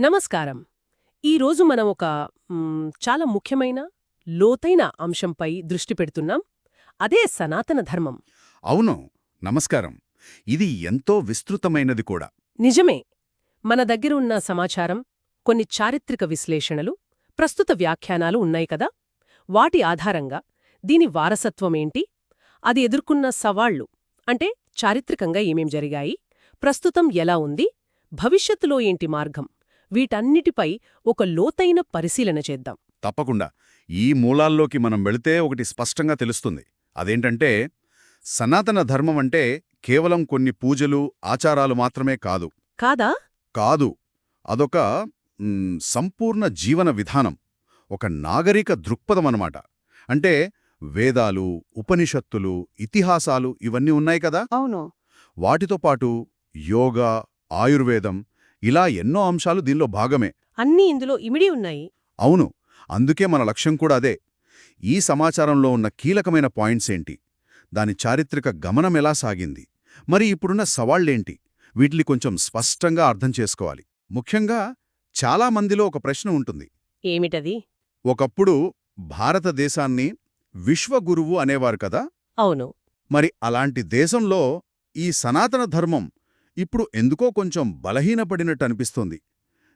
నమస్కారం. ఈరోజు మనం ఒక చాలా ముఖ్యమైన లోతైన అంశంపై దృష్టి పెడుతున్నాం. అదే సనాతన ధర్మం. అవును. నమస్కారం. ఇది ఎంతో విస్తృతమైనది కూడా. నిజమే. మన దగ్గర ఉన్న సమాచారం కొన్ని చారిత్రక విశ్లేషణలు ప్రస్తుత వ్యాఖ్యానాలు ఉన్నాయి కదా? వాటి ఆధారంగా దీని వారసత్వమేంటి అది ఎదుర్కొన్న సవాళ్ళు అంటే చారిత్రకంగా ఏమేం జరిగాయి? ప్రస్తుతం ఎలా ఉంది? భవిష్యత్తులో ఏంటి మార్గం? వీటన్నిటిపై ఒక లోతైన పరిశీలన చేద్దాం. తప్పకుండా. ఈ మూలాల్లోకి మనం వెళితే ఒకటి స్పష్టంగా తెలుస్తుంది. అదేంటంటే సనాతన ధర్మం అంటే కేవలం కొన్ని పూజలు ఆచారాలు మాత్రమే కాదు. కాదా? కాదు. అదొక సంపూర్ణ జీవన విధానం. ఒక నాగరిక దృక్పథమన్నమాట అంటే వేదాలు ఉపనిషత్తులు ఇతిహాసాలు ఇవన్నీ ఉన్నాయి కదా? అవును. వాటితో పాటు యోగా ఆయుర్వేదం ఇలా ఎన్నో అంశాలు దీనిలో భాగమే. అన్నీ ఇందులో ఇమిడి ఉన్నాయి. అవును అందుకే మన లక్ష్యం కూడా అదే. ఈ సమాచారంలో ఉన్న కీలకమైన పాయింట్స్ ఏంటి? దాని చారిత్రక గమనం ఎలా సాగింది? మరి ఇప్పుడున్న సవాళ్ళేంటి వీటిని కొంచెం స్పష్టంగా అర్థం చేసుకోవాలి. ముఖ్యంగా చాలా మందిలో ఒక ప్రశ్న ఉంటుంది. ఏమిటది? ఒకప్పుడు భారతదేశాన్ని విశ్వగురువు అనేవారు కదా? అవును. మరి అలాంటి దేశంలో ఈ సనాతన ధర్మం ఇప్పుడు ఎందుకో కొంచెం బలహీనపడినట్టు అనిపిస్తోంది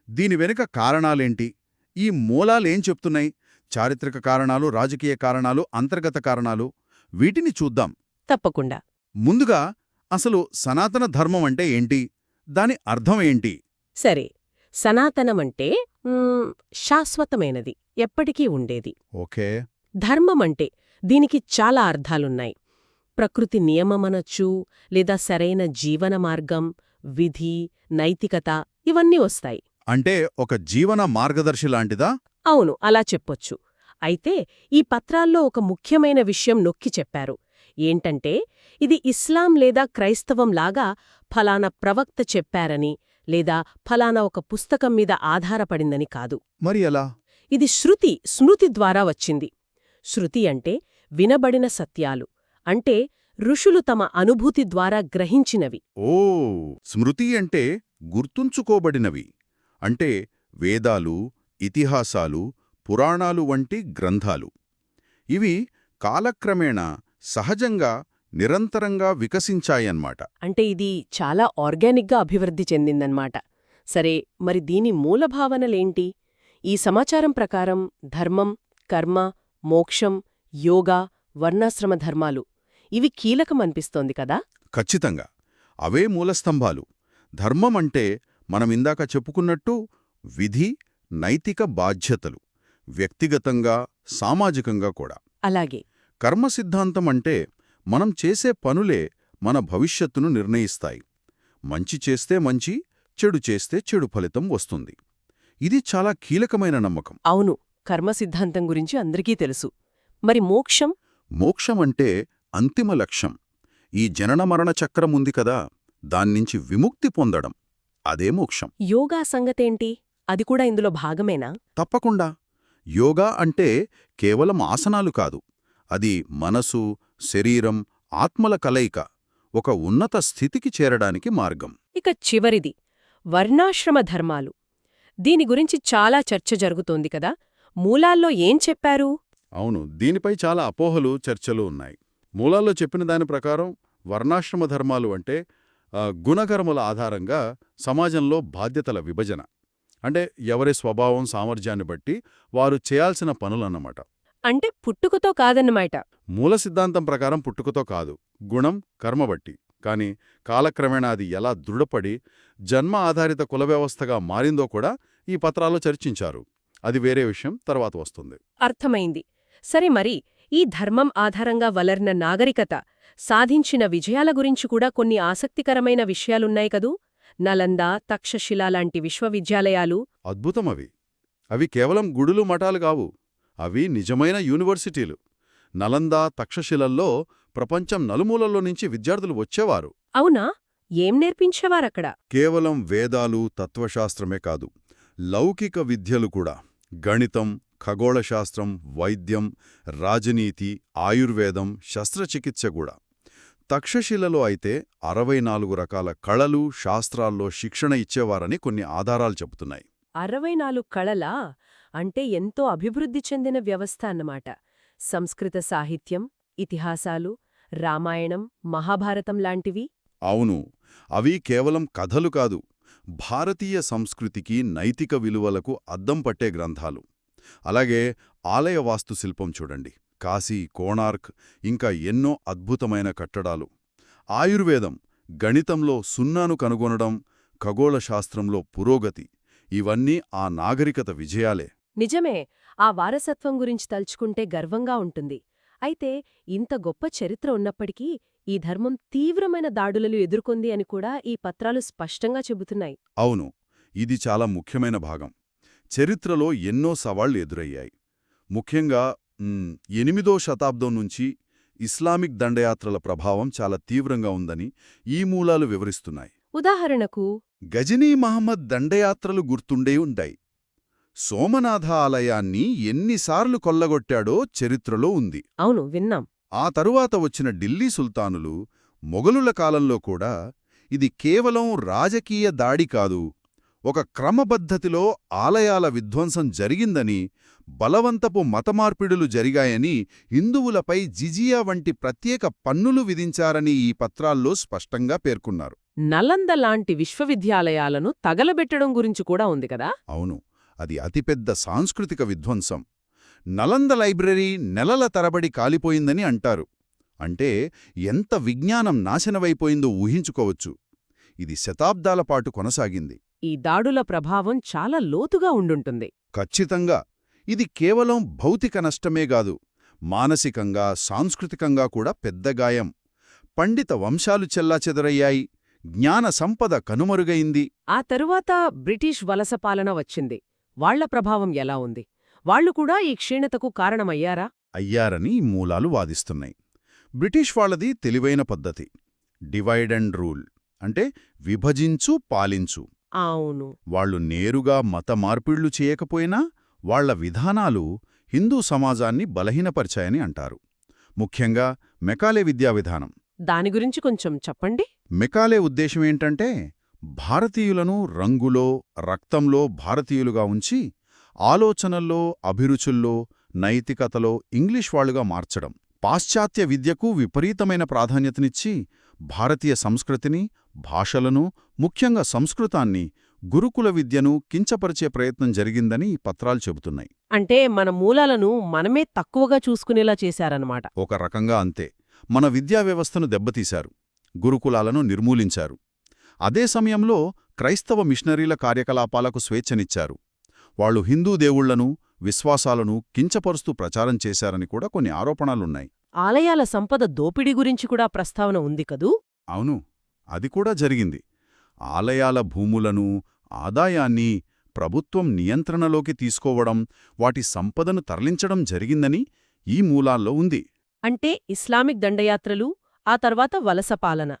దీని వెనుక కారణాలేంటి? ఈ మూలాలేం చెప్తున్నాయి? చారిత్రక కారణాలు రాజకీయ కారణాలు అంతర్గత కారణాలు వీటిని చూద్దాం. తప్పకుండా. ముందుగా అసలు సనాతన ధర్మం అంటే ఏంటి? దాని అర్థం ఏంటి? సరే. సనాతనమంటే శాశ్వతమైనది ఎప్పటికీ ఉండేది. ఓకే. ధర్మమంటే దీనికి చాలా అర్థాలున్నాయి. ప్రకృతి నియమమనొచ్చు లేదా సరైన జీవన మార్గం విధి నైతికత ఇవన్నీ వస్తాయి. అంటే ఒక జీవన మార్గదర్శి లాంటిదా? అవును అలా చెప్పొచ్చు. అయితే ఈ పత్రాల్లో ఒక ముఖ్యమైన విషయం నొక్కి చెప్పారు. ఏంటంటే ఇది ఇస్లాం లేదా క్రైస్తవం లాగా ఫలానా ప్రవక్త చెప్పారని లేదా ఫలానా ఒక పుస్తకం మీద ఆధారపడిందని కాదు. మరి ఎలా? ఇది శృతి స్మృతి ద్వారా వచ్చింది. శృతి అంటే వినబడిన సత్యాలు. అంటే ఋషులు తమ అనుభూతి ద్వారా గ్రహించినవి. ఓ స్మృతి అంటే గుర్తుంచుకోబడినవి. అంటే వేదాలు ఇతిహాసాలు పురాణాలు వంటి గ్రంథాలు. ఇవి కాలక్రమేణా సహజంగా నిరంతరంగా వికసించాయన్నమాట. అంటే ఇది చాలా ఆర్గానిక్గా అభివృద్ధి చెందిందన్నమాట. సరే మరి దీని మూలభావనలేంటి ఈ సమాచారం ప్రకారం ధర్మం కర్మ మోక్షం యోగా వర్ణాశ్రమ ధర్మాలు. ఇవి కీలకమనిపిస్తోంది కదా? ఖచ్చితంగా. అవే మూలస్తంభాలు. ధర్మం అంటే మనమిందాక చెప్పుకున్నట్టు విధి నైతిక బాధ్యతలు. వ్యక్తిగతంగా సామాజికంగా కూడా. అలాగే. కర్మ సిద్ధాంతం అంటే మనం చేసే పనులే మన భవిష్యత్తును నిర్ణయిస్తాయి. మంచి చేస్తే మంచి చెడు చేస్తే చెడు ఫలితం వస్తుంది. ఇది చాలా కీలకమైన నమ్మకం. అవును. కర్మ సిద్ధాంతం గురించి అందరికీ తెలుసు. మరి మోక్షం? మోక్షమంటే అంతిమ లక్ష్యం. ఈ జనన మరణ చక్రం ఉంది కదా దాన్నించి విముక్తి పొందడం. అదే మోక్షం. యోగా సంగతేంటి? అది కూడా ఇందులో భాగమేనా? తప్పకుండా. యోగా అంటే కేవలం ఆసనాలు కాదు. అది మనసు శరీరం ఆత్మల కలయిక ఒక ఉన్నత స్థితికి చేరడానికి మార్గం. ఇక చివరిది. వర్ణాశ్రమ ధర్మాలు. దీని గురించి చాలా చర్చ జరుగుతోంది కదా మూలాల్లో ఏం చెప్పారు? అవును దీనిపై చాలా అపోహలు చర్చలు ఉన్నాయి. మూలాల్లో చెప్పిన దాని ప్రకారం వర్ణాశ్రమ ధర్మాలు అంటే గుణకర్మల ఆధారంగా సమాజంలో బాధ్యతల విభజన. అంటే ఎవరి స్వభావం సామర్థ్యాన్ని బట్టి వారు చేయాల్సిన పనులన్నమాట. అంటే పుట్టుకతో కాదన్నమాట. మూల సిద్ధాంతం ప్రకారం పుట్టుకతో కాదు గుణం కర్మ బట్టి. కాని కాలక్రమేణా అది ఎలా దృఢపడి జన్మ ఆధారిత కుల వ్యవస్థగా మారిందో కూడా ఈ పత్రాల్లో చర్చించారు. అది వేరే విషయం తర్వాత వస్తుంది. అర్థమైంది. సరే మరి ఈ ధర్మం ఆధారంగా వలర్న నాగరికత సాధించిన విజయాల గురించి కూడా కొన్ని ఆసక్తికరమైన విషయాలున్నాయి కదూ? నలంద తక్షశిల లాంటి విశ్వవిద్యాలయాలు అద్భుతం అవి అవి కేవలం గుడులు మఠాలు కావు. అవి నిజమైన యూనివర్సిటీలు. నలంద తక్షశిలల్లో ప్రపంచం నలుమూలల్లో నుంచి విద్యార్థులు వచ్చేవారు. అవునా? ఏం నేర్పించేవారక్కడ? కేవలం వేదాలు తత్వశాస్త్రమే కాదు. లౌకిక విద్యలు కూడా. గణితం ఖగోళశాస్త్రం వైద్యం రాజనీతి ఆయుర్వేదం శస్త్రచికిత్స కూడా. తక్షశిలలో అయితే అరవై నాలుగు రకాల కళలు శాస్త్రాల్లో శిక్షణ ఇచ్చేవారని కొన్ని ఆధారాలు చెబుతున్నాయి. అరవై నాలుగు కళలా అంటే ఎంతో అభివృద్ధి చెందిన వ్యవస్థ అన్నమాట. సంస్కృత సాహిత్యం ఇతిహాసాలు రామాయణం మహాభారతం లాంటివి. అవును అవి కేవలం కథలు కాదు భారతీయ సంస్కృతికి నైతిక విలువలకు అద్దం పట్టే గ్రంథాలు. అలాగే ఆలయ వాస్తుశిల్పం చూడండి. కాశీ కోణార్క్ ఇంకా ఎన్నో అద్భుతమైన కట్టడాలు. ఆయుర్వేదం గణితంలో సున్నాను కనుగొనడం ఖగోళ శాస్త్రంలో పురోగతి ఇవన్నీ ఆ నాగరికత విజయాలే. నిజమే ఆ వారసత్వం గురించి తలుచుకుంటే గర్వంగా ఉంటుంది. అయితే ఇంత గొప్ప చరిత్ర ఉన్నప్పటికీ ఈ ధర్మం తీవ్రమైన దాడులను ఎదుర్కొంది అని కూడా ఈ పత్రాలు స్పష్టంగా చెబుతున్నాయి. అవును ఇది చాలా ముఖ్యమైన భాగం. చరిత్రలో ఎన్నో సవాళ్ళు ఎదురయ్యాయి. ముఖ్యంగా ఎనిమిదో శతాబ్దం నుంచి ఇస్లామిక్ దండయాత్రల ప్రభావం చాలా తీవ్రంగా ఉందని ఈ మూలాలు వివరిస్తున్నాయి. ఉదాహరణకు గజనీ మహమ్మద్ దండయాత్రలు గుర్తుండే ఉంటాయి. సోమనాథ ఆలయాన్ని ఎన్నిసార్లు కొల్లగొట్టాడో చరిత్రలో ఉంది. అవును విన్నాం. ఆ తరువాత వచ్చిన ఢిల్లీ సుల్తానులు మొఘలుల కాలంలో కూడా ఇది కేవలం రాజకీయ దాడి కాదు ఒక క్రమపద్ధతిలో ఆలయాల విధ్వంసం జరిగిందని బలవంతపు మతమార్పిడులు జరిగాయని హిందువులపై జిజియా వంటి ప్రత్యేక పన్నులు విధించారని ఈ పత్రాల్లో స్పష్టంగా పేర్కొన్నారు. నలంద లాంటి విశ్వవిద్యాలయాలను తగలబెట్టడం గురించి కూడా ఉంది కదా? అవును అది అతిపెద్ద సాంస్కృతిక విధ్వంసం. నలంద లైబ్రరీ నెలల తరబడి కాలిపోయిందని అంటారు. అంటే ఎంత విజ్ఞానం నాశనమైపోయిందో ఊహించుకోవచ్చు. ఇది శతాబ్దాల పాటు కొనసాగింది. ఈ దాడుల ప్రభావం చాలా లోతుగా ఉండుంటుంది. ఖచ్చితంగా. ఇది కేవలం భౌతిక నష్టమే గాదు మానసికంగా సాంస్కృతికంగా కూడా పెద్ద గాయం. పండిత వంశాలు చెల్లాచెదరయ్యాయి జ్ఞాన సంపద కనుమరుగైంది. ఆ తరువాత బ్రిటిష్ వలస పాలన వచ్చింది. వాళ్ళ ప్రభావం ఎలా ఉంది? వాళ్ళు కూడా ఈ క్షీణతకు కారణమయ్యారా? అయ్యారని మూలాలు వాదిస్తున్నాయి. బ్రిటిష్ వాళ్ళది తెలివైన పద్ధతి. Divide and rule. అంటే విభజించు పాలించు. అవును. వాళ్ళు నేరుగా మత మార్పిళ్ళు చేయకపోయినా వాళ్ళ విధానాలు హిందూ సమాజాన్ని బలహీనపరిచాయని అంటారు. ముఖ్యంగా మెకాలే విద్యా విధానం. దాని గురించి కొంచెం చెప్పండి. మెకాలే ఉద్దేశమేంటంటే భారతీయులను రంగులో రక్తంలో భారతీయులుగా ఉంచి ఆలోచనల్లో అభిరుచుల్లో నైతికతలో ఇంగ్లీష్ వాళ్ళుగా మార్చడం పాశ్చాత్య విద్యకు విపరీతమైన ప్రాధాన్యతనిచ్చి భారతీయ సంస్కృతిని భాషలను ముఖ్యంగా సంస్కృతాన్ని గురుకుల విద్యను కించపరిచే ప్రయత్నం జరిగిందని ఈ పత్రాలు చెబుతున్నాయి. అంటే మన మూలాలను మనమే తక్కువగా చూసుకునేలా చేశారన్నమాట. ఒక రకంగా అంతే. మన విద్యా వ్యవస్థను దెబ్బతీశారు. గురుకులాలను నిర్మూలించారు. అదే సమయంలో క్రైస్తవ మిషనరీల కార్యకలాపాలకు స్వేచ్ఛనిచ్చారు. వాళ్ళు హిందూ దేవుళ్ళను విశ్వాసాలను కించపరుస్తూ ప్రచారం చేశారని కూడా కొన్ని ఆరోపణలున్నాయి. ఆలయాల సంపద దోపిడీ గురించి కూడా ప్రస్తావన ఉంది కదూ? అవును అది కూడా జరిగింది. ఆలయాల భూములను ఆదాయాన్ని ప్రభుత్వం నియంత్రణలోకి తీసుకోవడం వాటి సంపదను తరలించడం జరిగిందని ఈ మూలాల్లో ఉంది. అంటే ఇస్లామిక్ దండయాత్రలు ఆ తర్వాత వలస పాలన.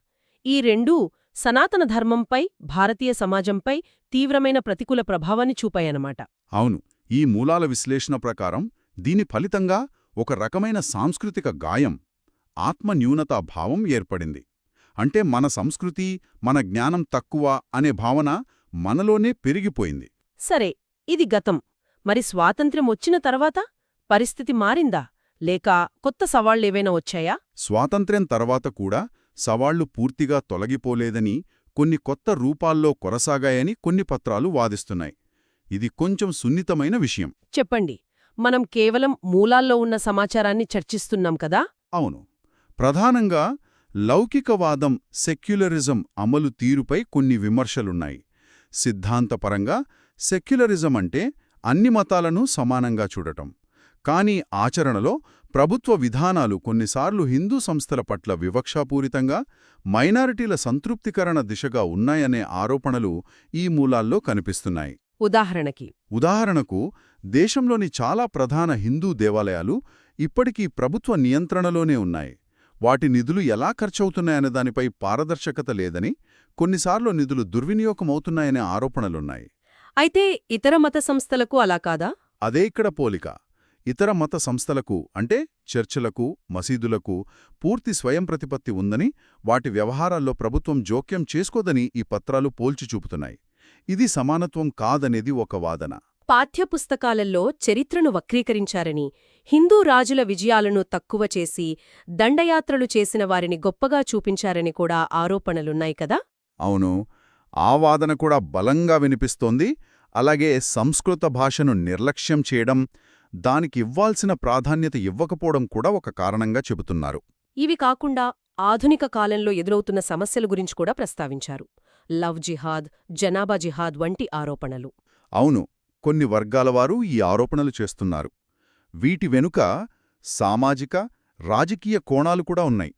ఈ రెండూ సనాతన ధర్మంపై భారతీయ సమాజంపై తీవ్రమైన ప్రతికూల ప్రభావాన్ని చూపాయన్నమాట. అవును ఈ మూలాల విశ్లేషణ ప్రకారం దీని ఫలితంగా ఒక రకమైన సాంస్కృతిక గాయం ఆత్మన్యూనతా భావం ఏర్పడింది. అంటే మన సంస్కృతి మన జ్ఞానం తక్కువ అనే భావన మనలోనే పెరిగిపోయింది. సరే ఇది గతం. మరి స్వాతంత్ర్యం వచ్చిన తర్వాత పరిస్థితి మారిందా? లేక కొత్త సవాళ్ళేవైనా వచ్చాయా? స్వాతంత్ర్యం తర్వాత కూడా సవాళ్ళు పూర్తిగా తొలగిపోలేదని కొన్ని కొత్త రూపాల్లో కొనసాగాయని కొన్ని పత్రాలు వాదిస్తున్నాయి. ఇది కొంచెం సున్నితమైన విషయం. చెప్పండి. మనం కేవలం మూలాల్లో ఉన్న సమాచారాన్ని చర్చిస్తున్నాం కదా? అవును. ప్రధానంగా లౌకికవాదం సెక్యులరిజం అమలు తీరుపై కొన్ని విమర్శలున్నాయి. సిద్ధాంతపరంగా సెక్యులరిజం అంటే అన్ని మతాలను సమానంగా చూడటం. కానీ ఆచరణలో ప్రభుత్వ విధానాలు కొన్నిసార్లు హిందూ సంస్థల పట్ల వివక్షాపూరితంగా మైనారిటీల సంతృప్తికరణ దిశగా ఉన్నాయనే ఆరోపణలు ఈ మూలాల్లో కనిపిస్తున్నాయి. ఉదాహరణకి ఉదాహరణకు దేశంలోని చాలా ప్రధాన హిందూ దేవాలయాలు ఇప్పటికీ ప్రభుత్వ నియంత్రణలోనే ఉన్నాయి. వాటి నిధులు ఎలా ఖర్చవుతున్నాయనే దానిపై పారదర్శకత లేదని కొన్నిసార్లు నిధులు దుర్వినియోగమవుతున్నాయనే ఆరోపణలున్నాయి. అయితే ఇతర మత సంస్థలకు అలా కాదా? అదే ఇక్కడ పోలిక. ఇతర మత సంస్థలకు అంటే చర్చిలకు మసీదులకు పూర్తి స్వయం ప్రతిపత్తి ఉందని వాటి వ్యవహారాల్లో ప్రభుత్వం జోక్యం చేసుకోదని ఈ పత్రాలు పోల్చి చూపుతున్నాయి ఇది సమానత్వం కాదనేది ఒక వాదన. పాఠ్యపుస్తకాలలో చరిత్రను వక్రీకరించారని హిందూ రాజుల విజయాలను తక్కువ చేసి దండయాత్రలు చేసిన వారిని గొప్పగా చూపించారని కూడా ఆరోపణలున్నాయి కదా? అవును. ఆ వాదన కూడా బలంగా వినిపిస్తోంది. అలాగే సంస్కృత భాషను నిర్లక్ష్యం చేయడం దానికి ఇవ్వాల్సిన ప్రాధాన్యత ఇవ్వకపోవడం కూడా ఒక కారణంగా చెబుతున్నారు. ఇవి కాకుండా ఆధునిక కాలంలో ఎదురవుతున్న సమస్యల గురించి కూడా ప్రస్తావించారు. లవ్ జిహాద్ జనాభా జిహాద్ వంటి ఆరోపణలు. అవును కొన్ని వర్గాల వారు ఈ ఆరోపణలు చేస్తున్నారు. వీటి వెనుక సామాజిక రాజకీయ కోణాలు కూడా ఉన్నాయి.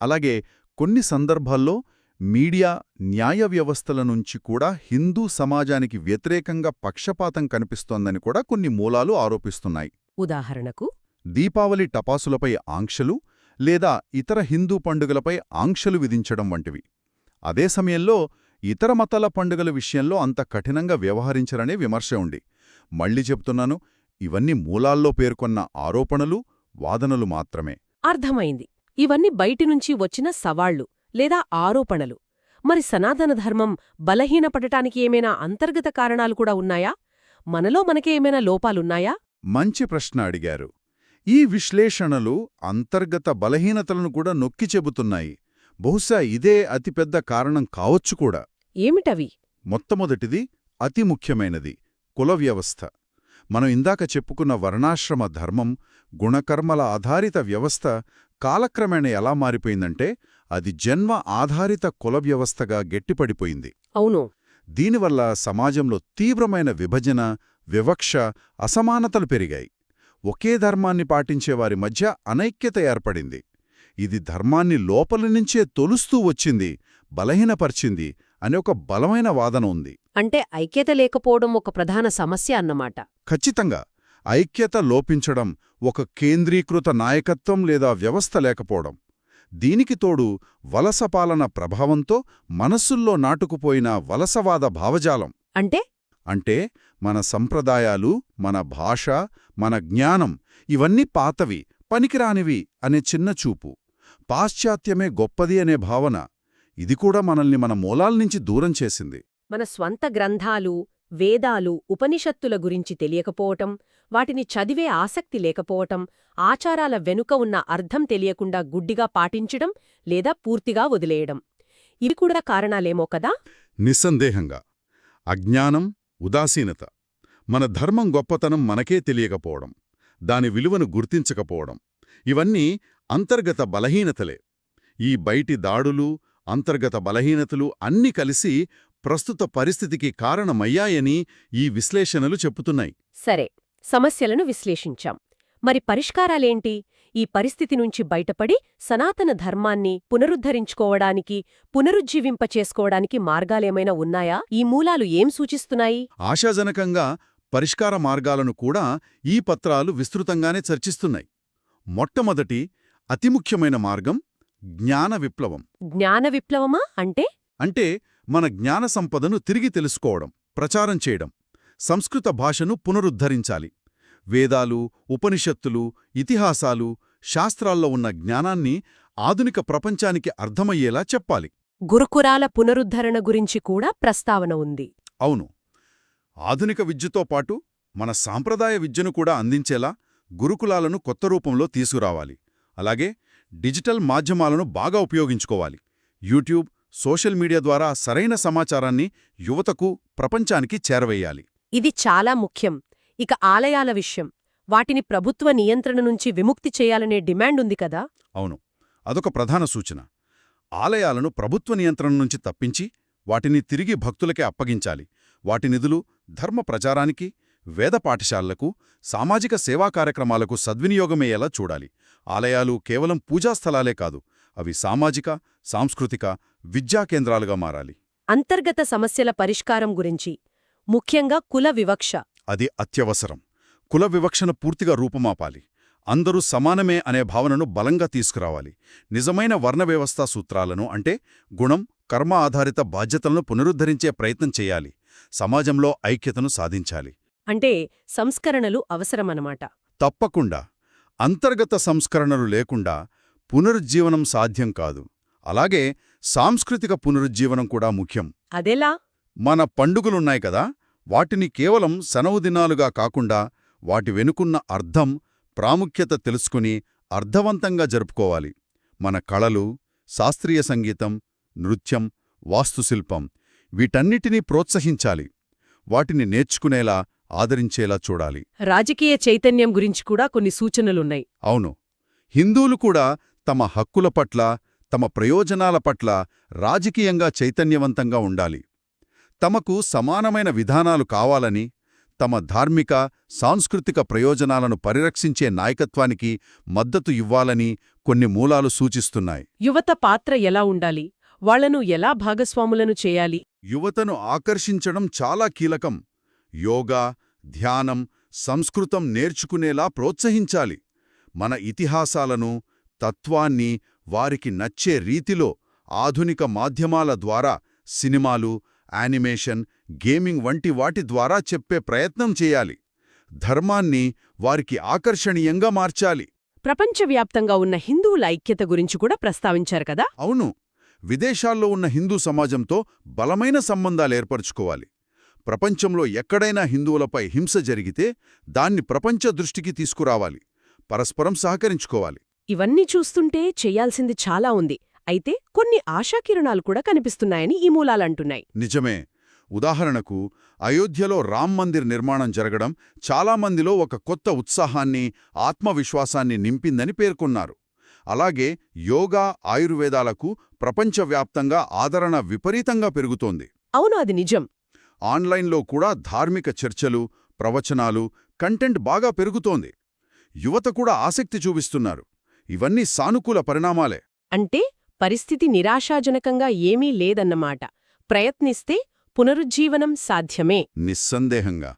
అలాగే కొన్ని సందర్భాల్లో మీడియా న్యాయ వ్యవస్థల నుంచి కూడా హిందూ సమాజానికి వ్యతిరేకంగా పక్షపాతం కనిపిస్తోందని కూడా కొన్ని మూలాలు ఆరోపిస్తున్నాయి. ఉదాహరణకు? దీపావళి టపాసులపై ఆంక్షలు లేదా ఇతర హిందూ పండుగలపై ఆంక్షలు విధించడం వంటివి. అదే సమయంలో ఇతర మతాల పండుగల విషయంలో అంత కఠినంగా వ్యవహరించరనే విమర్శ ఉంది. మళ్ళీ చెప్తున్నాను ఇవన్నీ మూలాల్లో పేర్కొన్న ఆరోపణలు వాదనలు మాత్రమే. అర్థమైంది. ఇవన్నీ బయటినుంచి వచ్చిన సవాళ్ళు లేదా ఆరోపణలు. మరి సనాతన ధర్మం బలహీనపడటానికి ఏమైనా అంతర్గత కారణాలు కూడా ఉన్నాయా? మనలో మనకే ఏమైనా లోపాలున్నాయా? మంచి ప్రశ్న అడిగారు. ఈ విశ్లేషణలు అంతర్గత బలహీనతలను కూడా నొక్కి చెబుతున్నాయి. బహుశా ఇదే అతిపెద్ద కారణం కావచ్చు కూడా. ఏమిటవి? మొట్టమొదటిది అతి ముఖ్యమైనది కుల వ్యవస్థ. మనం ఇందాక చెప్పుకున్న వర్ణాశ్రమ ధర్మం గుణకర్మల ఆధారిత వ్యవస్థ కాలక్రమేణ ఎలా మారిపోయిందంటే అది జన్మ ఆధారిత కుల వ్యవస్థగా గట్టిపడిపోయింది. అవును. దీనివల్ల సమాజంలో తీవ్రమైన విభజన వివక్ష అసమానతలు పెరిగాయి. ఒకే ధర్మాన్ని పాటించేవారి మధ్య అనైక్యత ఏర్పడింది. ఇది ధర్మాన్ని లోపలి నుంచే తొలుస్తూ వచ్చింది బలహీనపర్చింది అనే ఒక బలమైన వాదన ఉంది. అంటే ఐక్యత లేకపోవడం ఒక ప్రధాన సమస్య అన్నమాట. ఖచ్చితంగా. ఐక్యత లోపించడం ఒక కేంద్రీకృత నాయకత్వం లేదా వ్యవస్థ లేకపోవడం. దీనికి తోడు వలస పాలన ప్రభావంతో మనస్సుల్లో నాటుకుపోయిన వలసవాద భావజాలం. అంటే? అంటే మన సంప్రదాయాలు మన భాష మన జ్ఞానం ఇవన్నీ పాతవి పనికిరానివి అనే చిన్న చూపు. పాశ్చాత్యమే గొప్పది అనే భావన. ఇది కూడా మనల్ని మన మూలాల్నించి దూరం చేసింది. మన స్వంత గ్రంథాలు వేదాలు ఉపనిషత్తుల గురించి తెలియకపోవటం వాటిని చదివే ఆసక్తి లేకపోవటం ఆచారాల వెనుక ఉన్న అర్థం తెలియకుండా గుడ్డిగా పాటించడం లేదా పూర్తిగా వదిలేయడం. ఇవి కూడా కారణాలేమో కదా? నిస్సందేహంగా. అజ్ఞానం ఉదాసీనత. మన ధర్మం గొప్పతనం మనకే తెలియకపోవడం. దాని విలువను గుర్తించకపోవడం. ఇవన్నీ అంతర్గత బలహీనతలే. ఈ బయటి దాడులు అంతర్గత బలహీనతలు అన్నీ కలిసి ప్రస్తుత పరిస్థితికి కారణమయ్యాయని ఈ విశ్లేషణలు చెప్పుతున్నాయి సరే సమస్యలను విశ్లేషించాం. మరి పరిష్కారాలేంటి? ఈ పరిస్థితి నుంచి బయటపడి సనాతన ధర్మాన్ని పునరుద్ధరించుకోవడానికి పునరుజ్జీవింపచేసుకోవడానికి మార్గాలేమైనా ఉన్నాయా? ఈ మూలాలు ఏం సూచిస్తున్నాయి? ఆశాజనకంగా పరిష్కార మార్గాలను కూడా ఈ పత్రాలు విస్తృతంగానే చర్చిస్తున్నాయి. మొట్టమొదటి అతి ముఖ్యమైన మార్గం జ్ఞాన విప్లవం. జ్ఞాన విప్లవమా? అంటే? అంటే మన జ్ఞాన సంపదను తిరిగి తెలుసుకోవడం ప్రచారం చేయడం సంస్కృత భాషను పునరుద్ధరించాలి. వేదాలు ఉపనిషత్తులు ఇతిహాసాలు శాస్త్రాల్లో ఉన్న జ్ఞానాన్ని ఆధునిక ప్రపంచానికి అర్థమయ్యేలా చెప్పాలి. గురుకురాల పునరుద్ధరణ గురించి కూడా ప్రస్తావన ఉంది. అవును. ఆధునిక విద్యతో పాటు మన సాంప్రదాయ విద్యను కూడా అందించేలా గురుకులాలను కొత్త రూపంలో తీసుకురావాలి. అలాగే డిజిటల్ మాధ్యమాలను బాగా ఉపయోగించుకోవాలి. యూట్యూబ్ సోషల్ మీడియా ద్వారా సరైన సమాచారాన్ని యువతకు ప్రపంచానికి చేరవేయాలి. ఇది చాలా ముఖ్యం. ఇక ఆలయాల విషయం. వాటిని ప్రభుత్వ నియంత్రణ నుంచి విముక్తి చేయాలనే డిమాండ్ ఉంది కదా? అవును. అదొక ప్రధాన సూచన. ఆలయాలను ప్రభుత్వ నియంత్రణ నుంచి తప్పించి వాటిని తిరిగి భక్తులకే అప్పగించాలి. వాటి నిధులు ధర్మ ప్రచారానికి వేద పాఠశాలలకు సామాజిక సేవా కార్యక్రమాలకు సద్వినియోగమయ్యేలా చూడాలి. ఆలయాలు కేవలం పూజాస్థలాలే కాదు అవి సామాజిక సాంస్కృతిక విద్యా కేంద్రాలుగా మారాలి. అంతర్గత సమస్యల పరిష్కారం గురించి ముఖ్యంగా కుల వివక్ష. అది అత్యవసరం. కుల వివక్షను పూర్తిగా రూపుమాపాలి. అందరూ సమానమే అనే భావనను బలంగా తీసుకురావాలి. నిజమైన వర్ణ వ్యవస్థా సూత్రాలను అంటే గుణం కర్మ ఆధారిత బాధ్యతలను పునరుద్ధరించే ప్రయత్నం చేయాలి. సమాజంలో ఐక్యతను సాధించాలి. అంటే సంస్కరణలు అవసరమన్నమాట. తప్పకుండా. అంతర్గత సంస్కరణలు లేకుండా పునరుజ్జీవనం సాధ్యం కాదు. అలాగే సాంస్కృతిక పునరుజ్జీవనం కూడా ముఖ్యం. అదెలా? మన పండుగలున్నాయి కదా వాటిని కేవలం సెలవు దినాలుగా కాకుండా వాటి వెనుకున్న అర్థం ప్రాముఖ్యత తెలుసుకుని అర్థవంతంగా జరుపుకోవాలి. మన కళలు శాస్త్రీయ సంగీతం నృత్యం వాస్తుశిల్పం వీటన్నిటినీ ప్రోత్సహించాలి. వాటిని నేర్చుకునేలా ఆదరించేలా చూడాలి. రాజకీయ చైతన్యం గురించి కూడా కొన్ని సూచనలున్నాయి. అవును. హిందువులు కూడా తమ హక్కుల పట్ల తమ ప్రయోజనాల పట్ల రాజకీయంగా చైతన్యవంతంగా ఉండాలి. తమకు సమానమైన విధానాలు కావాలని తమ ధార్మిక సాంస్కృతిక ప్రయోజనాలను పరిరక్షించే నాయకత్వానికి మద్దతు ఇవ్వాలని కొన్ని మూలాలు సూచిస్తున్నాయి. యువత పాత్ర ఎలా ఉండాలి? వాళ్ళను ఎలా భాగస్వాములను చేయాలి? యువతను ఆకర్షించడం చాలా కీలకం. యోగా ధ్యానం సంస్కృతం నేర్చుకునేలా ప్రోత్సహించాలి. మన ఇతిహాసాలను తత్వాన్ని వారికి నచ్చే రీతిలో ఆధునిక మాధ్యమాల ద్వారా సినిమాలు యానిమేషన్ గేమింగ్ వంటి వాటి ద్వారా చెప్పే ప్రయత్నం చేయాలి. ధర్మాన్ని వారికి ఆకర్షణీయంగా మార్చాలి. ప్రపంచవ్యాప్తంగా ఉన్న హిందువుల ఐక్యత గురించి కూడా ప్రస్తావించారు కదా? అవును. విదేశాల్లో ఉన్న హిందూ సమాజంతో బలమైన సంబంధాలు ఏర్పరచుకోవాలి. ప్రపంచంలో ఎక్కడైనా హిందువులపై హింస జరిగితే దాన్ని ప్రపంచ దృష్టికి తీసుకురావాలి. పరస్పరం సహకరించుకోవాలి. ఇవన్నీ చూస్తుంటే చెయ్యాల్సింది చాలా ఉంది. అయితే కొన్ని ఆశాకిరణాలు కూడా కనిపిస్తున్నాయని ఈ మూలాలంటున్నాయి. నిజమే. ఉదాహరణకు అయోధ్యలో రామ్ మందిర్ నిర్మాణం జరగడం చాలామందిలో ఒక కొత్త ఉత్సాహాన్ని ఆత్మవిశ్వాసాన్ని నింపిందని పేర్కొన్నారు. అలాగే యోగా ఆయుర్వేదాలకు ప్రపంచవ్యాప్తంగా ఆదరణ విపరీతంగా పెరుగుతోంది. అవును అది నిజం. ఆన్లైన్లో కూడా ధార్మిక చర్చలు ప్రవచనాలు కంటెంట్ బాగా పెరుగుతోంది. యువత కూడా ఆసక్తి చూపిస్తున్నారు. ఇవన్నీ సానుకూల పరిణామాలే. అంటే పరిస్థితి నిరాశాజనకంగా ఏమీ లేదన్నమాట. ప్రయత్నిస్తే పునరుజ్జీవనం సాధ్యమే. నిస్సందేహంగా.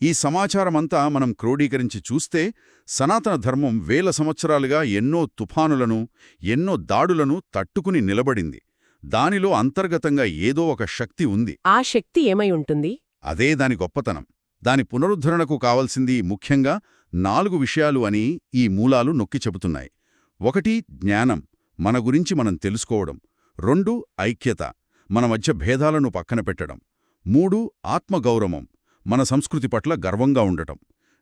ఈ సమాచారమంతా మనం క్రోడీకరించి చూస్తే సనాతన ధర్మం వేల సంవత్సరాలుగా ఎన్నో తుఫానులను ఎన్నో దాడులను తట్టుకుని నిలబడింది. దానిలో అంతర్గతంగా ఏదో ఒక శక్తి ఉంది. ఆ శక్తి ఏమై ఉంటుంది? అదే దాని గొప్పతనం. దాని పునరుద్ధరణకు కావలసింది ముఖ్యంగా నాలుగు విషయాలు అని ఈ మూలాలు నొక్కి చెబుతున్నాయి. ఒకటి జ్ఞానం. మన గురించి మనం తెలుసుకోవడం. రెండు ఐక్యత. మన మధ్య భేదాలను పక్కన పెట్టడం. మూడు ఆత్మగౌరవం. మన సంస్కృతి పట్ల గర్వంగా ఉండటం.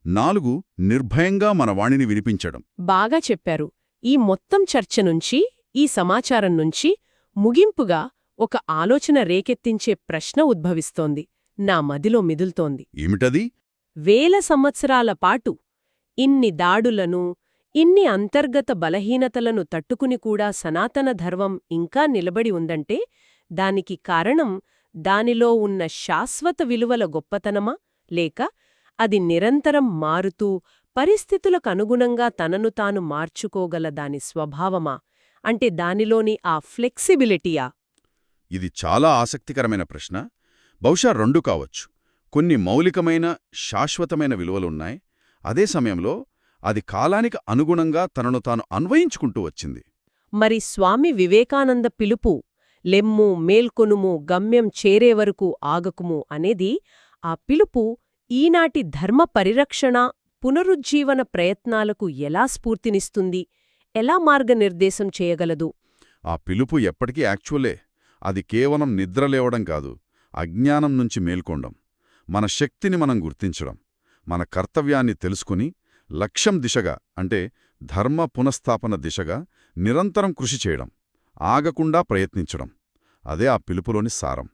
నాలుగు నిర్భయంగా మన వాణిని వినిపించడం. బాగా చెప్పారు. ఈ మొత్తం చర్చ నుంచి ఈ సమాచారం నుంచి ముగింపుగా ఒక ఆలోచన రేకెత్తించే ప్రశ్న ఉద్భవిస్తోంది. నా మదిలో మిదుల్తోంది. ఏమిటది? వేల సంవత్సరాల పాటు ఇన్ని దాడులను ఇన్ని అంతర్గత బలహీనతలను తట్టుకుని కూడా సనాతన ధర్మం ఇంకా నిలబడి ఉందంటే దానికి కారణం దానిలో ఉన్న శాశ్వత విలువల గొప్పతనమా? లేక అది నిరంతరం మారుతూ పరిస్థితులకు అనుగుణంగా తనను తాను మార్చుకోగల దాని స్వభావమా? అంటే దానిలోని ఆ ఫ్లెక్సిబిలిటీయా? ఇది చాలా ఆసక్తికరమైన ప్రశ్న. బహుశా రెండు కావచ్చు. కొన్ని మౌలికమైన శాశ్వతమైన విలువలున్నాయి. అదే సమయంలో అది కాలానికి అనుగుణంగా తనను తాను అన్వయించుకుంటూ వచ్చింది. మరి స్వామి వివేకానంద పిలుపు లెమ్ము మేల్కొనుము గమ్యం చేరే వరకు ఆగకుము అనేది ఆ పిలుపు ఈనాటి ధర్మ పరిరక్షణ పునరుజ్జీవన ప్రయత్నాలకు ఎలా స్ఫూర్తినిస్తుంది? ఎలా మార్గనిర్దేశం చేయగలదు? ఆ పిలుపు ఎప్పటికీ యాక్చువలే. అది కేవలం నిద్రలేవడం కాదు అజ్ఞానం నుంచి మేల్కొండం. మన శక్తిని మనం గుర్తించడం మన కర్తవ్యాన్ని తెలుసుకుని లక్ష్యం దిశగా అంటే ధర్మ పునఃస్థాపన దిశగా నిరంతరం కృషి చేయడం ఆగకుండా ప్రయత్నించడం. అదే ఆ పిలుపులోని సారం.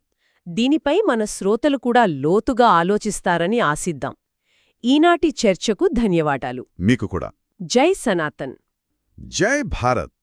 దీనిపై మన శ్రోతలు కూడా లోతుగా ఆలోచిస్తారని ఆశిద్దాం. ఈనాటి చర్చకు ధన్యవాదాలు. మీకు కూడా. జై సనాతన్. జై భారత్